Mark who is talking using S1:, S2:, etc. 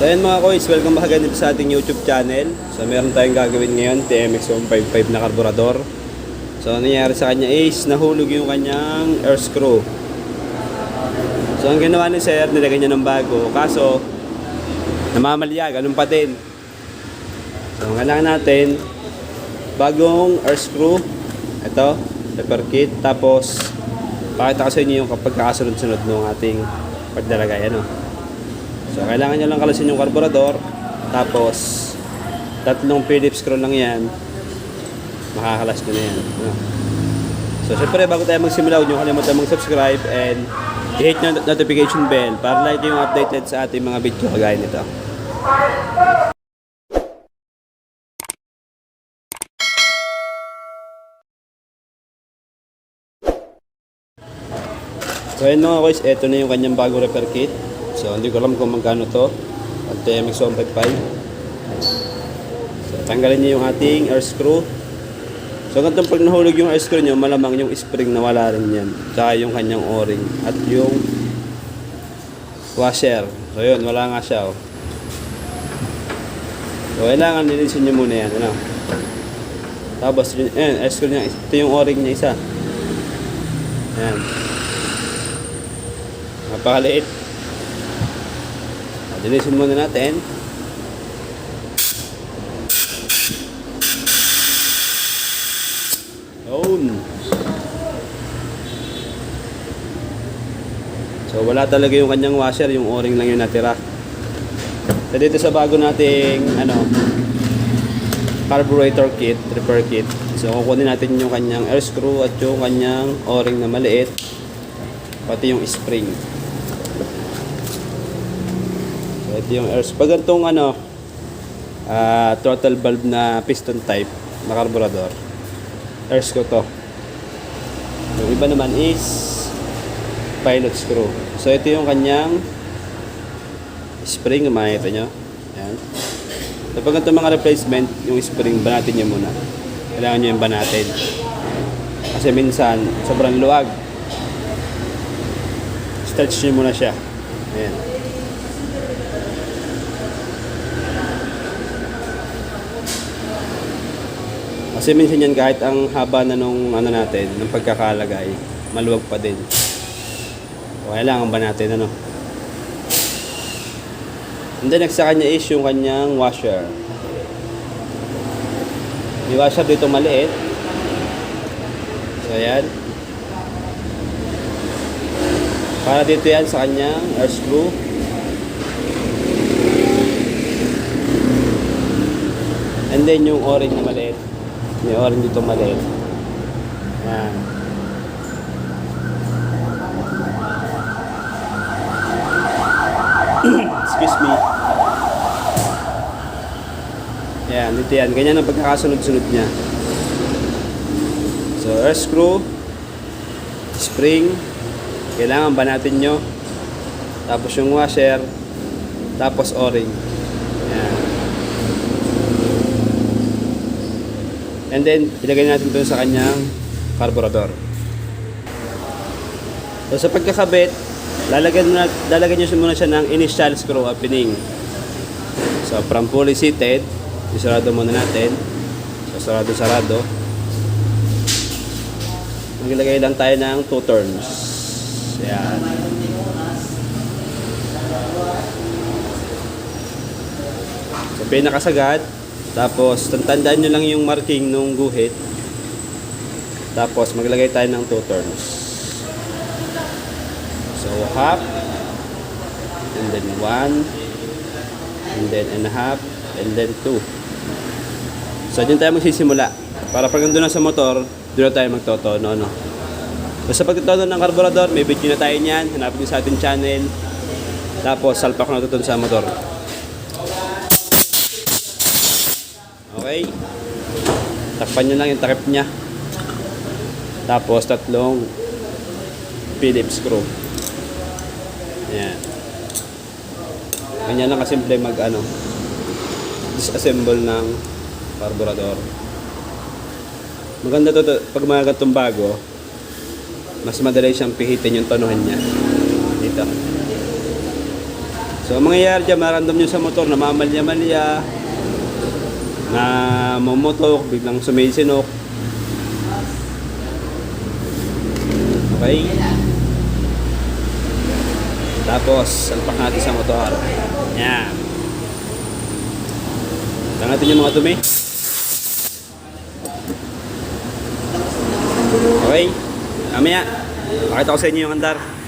S1: So ayan mga koys, welcome back again sa ating YouTube channel. So meron tayong gagawin ngayon, TMX 155 na karburador. So ang nangyari sa kanya is nahulog yung kanyang air screw. So ang ginawa ni Sir, nilagay niya ng bago. Kaso, namamalya, ganun pa din. So ang kailangan natin, bagong air screw. Ito, repair kit. Tapos, pakita ko sa inyo yung kapag kakasunod-sunod ng ating pagdalagay. Ano? So, kailangan nyo lang kalasin yung karburador. Tapos, tatlong Phillips screw lang yan. Makakalas nyo na yan. Ano? So, syempre, bago tayo magsimula, huwag nyo kalimutan mag-subscribe and i-hit nyo notification bell para lagi yung updated sa ating mga video kagaya nito. So ayun mga guys, eto na yung kanyang bagong repair kit. So hindi ko alam kung magkano to. At TMX 155. So tanggalin niyo yung ating air screw. So ganito pag nahulog yung air screw niyo, malamang yung spring na wala rin yan. Tsaka yung kanyang o-ring. At yung washer. So yun, wala nga siya oh. So kailangan nilisin niyo muna yan. Ano? Tapos yun, ayan, air screw niya. Ito yung o-ring niya isa. Ayan. Napakaliit. Dinisin muna natin. Yun. So wala talaga yung kanyang washer, yung o-ring lang yung natira. So dito sa bago nating ano carburetor kit, repair kit. So kukunin natin yung kanyang air screw at yung kanyang o-ring na maliit pati yung spring. So ito yung air pag ganitong ano ah, throttle valve na piston type na carburetor. Air screw to. Yung iba naman is pilot screw. So ito yung kanyang spring, makikita nyo. Ayan. So pag ito mga replacement, yung spring, banatin nyo muna. Kailangan nyo yung banatin. Kasi minsan, sobrang luwag. Stretch nyo muna siya. Ayan. Kasi minsan yan kahit ang haba na nung ano natin, ng pagkakalagay, maluwag pa din. O kailangan ba natin ano? And then next sa kanya is yung kanyang washer. Yung washer dito maliit. So ayan. Para dito yan sa kanyang air screw. And then yung o-ring na maliit. May o-ring dito maliit. Yan. Excuse me. Yan, dito yan. Ganyan ang pagkakasunod-sunod niya. So, air screw, spring, kailangan ba natin nyo? Tapos yung washer, tapos o-ring. Yan. And then, ilagay natin ito sa kanyang carburetor. So, sa pagkakabit, lalagyan, na, lalagyan nyo muna siya ng initial screw opening. So, from fully seated, isarado muna natin. So, sarado-sarado. Maglagay lang tayo ng 2 turns. Yan. So, pinakasagad. Tapos, tandaan nyo lang yung marking nung guhit. Tapos, maglagay tayo ng 2 turns. So, half. And then 1. And then and a half. And then 2. So, dyan tayo magsisimula. Para pag nandun na sa motor, doon na tayo magtotono, no? So, sa pagtotono ng karburador, may video na tayo niyan. Hanapin nyo sa ating channel. Tapos, salpak na ito sa motor. Okay. Takpan nyo lang yung takip niya. Tapos tatlong Phillips screw. Ayan. Ganyan lang kasimple mag ano, disassemble ng carburetor. Maganda to, to pag mga bago, mas madali siyang pihitin yung tonohan niya. Dito. So ang mangyayari dyan, marandam nyo sa motor, namamalya-malya, na mumotok, biglang sumisinok. Okay? Tapos, salpak natin sa motor. Yan. Tingnan natin yung mga dumi. Okay? Mamaya, pakita ko sa inyo yung andar.